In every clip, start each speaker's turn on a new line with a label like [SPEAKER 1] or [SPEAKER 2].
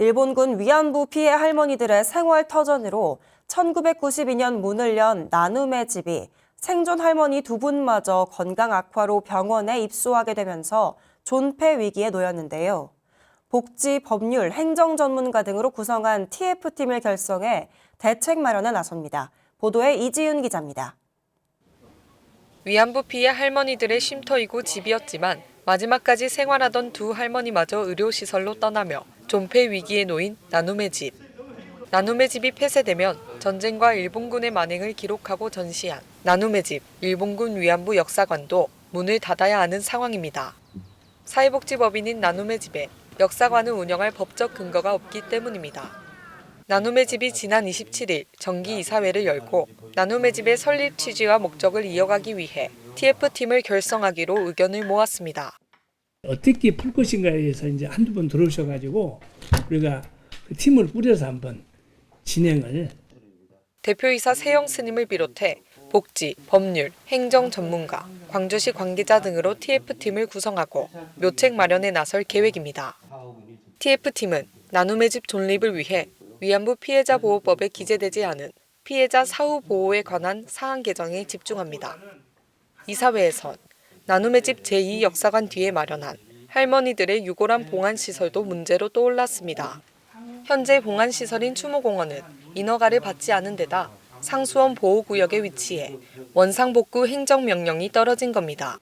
[SPEAKER 1] 일본군 위안부 피해 할머니들의 생활 터전으로 1992년 문을 연 나눔의 집이 생존 할머니 두 분마저 건강 악화로 병원에 입소하게 되면서 존폐 위기에 놓였는데요. 복지, 법률, 행정 전문가 등으로 구성한 TF팀을 결성해 대책 마련에 나섭니다. 보도에 이지윤 기자입니다.
[SPEAKER 2] 위안부 피해 할머니들의 쉼터이고 집이었지만 마지막까지 생활하던 두 할머니마저 의료시설로 떠나며 존폐 위기에 놓인 나눔의 집. 나눔의 집이 폐쇄되면 전쟁과 일본군의 만행을 기록하고 전시한 나눔의 집 일본군 위안부 역사관도 문을 닫아야 하는 상황입니다. 사회복지법인인 나눔의 집에 역사관을 운영할 법적 근거가 없기 때문입니다. 나눔의 집이 지난 27일 정기 이사회를 열고 나눔의 집의 설립 취지와 목적을 이어가기 위해 TF팀을 결성하기로 의견을 모았습니다.
[SPEAKER 3] 어떻게 풀 것인가에 대해서 이제 한두 번 들어오셔가지고 우리가 그 팀을 꾸려서 한번 진행을
[SPEAKER 2] 대표이사 세영 스님을 비롯해 복지, 법률, 행정 전문가, 광주시 관계자 등으로 TF팀을 구성하고 묘책 마련에 나설 계획입니다. TF팀은 나눔의 집 존립을 위해 위안부 피해자 보호법에 기재되지 않은 피해자 사후 보호에 관한 사안 개정에 집중합니다. 이사회에선 나눔의 집 제2 역사관 뒤에 마련한 할머니들의 유골함 봉안 시설도 문제로 떠올랐습니다. 현재 봉안 시설인 추모공원은 인허가를 받지 않은 데다 상수원 보호구역에 위치해 원상복구 행정명령이 떨어진 겁니다.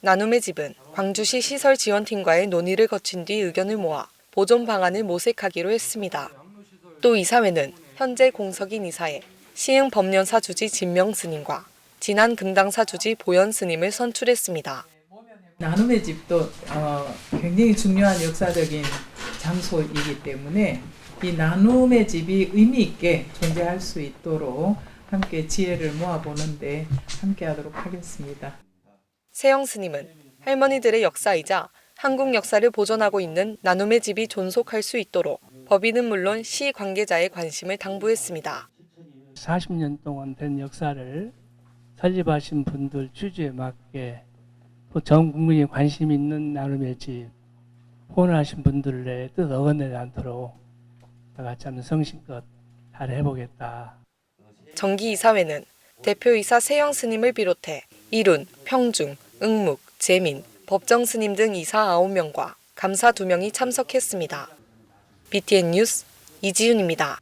[SPEAKER 2] 나눔의 집은 광주시 시설지원팀과의 논의를 거친 뒤 의견을 모아 보존 방안을 모색하기로 했습니다. 또 이사회는 현재 공석인 이사에 시흥 법련사 주지 진명 스님과 진안 금당 사 주지 보현 스님을 선출했습니다.
[SPEAKER 4] 나눔의 집도 어, 굉장히 중요한 역사적인 장소이기 때문에 이 나눔의 집이 의미 있게 존재할 수 있도록 함께 지혜를 모아보는데 함께하도록 하겠습니다.
[SPEAKER 2] 세영 스님은 할머니들의 역사이자 한국 역사를 보존하고 있는 나눔의 집이 존속할 수 있도록 법인은 물론 시 관계자의 관심을 당부했습니다.
[SPEAKER 3] 40년 동안 된 역사를 설립하신 분들 취지에 맞게 또 전 국민이 관심 있는 나눔의 집 후원하신 분들의 뜻 어긋내지 않도록 다 같이 한번 성심껏 잘 해보겠다.
[SPEAKER 2] 정기 이사회는 대표이사 세영 스님을 비롯해 이룬, 평중, 응묵, 재민, 법정 스님 등 이사 9명과 감사 2명이 참석했습니다. BTN 뉴스 이지윤입니다.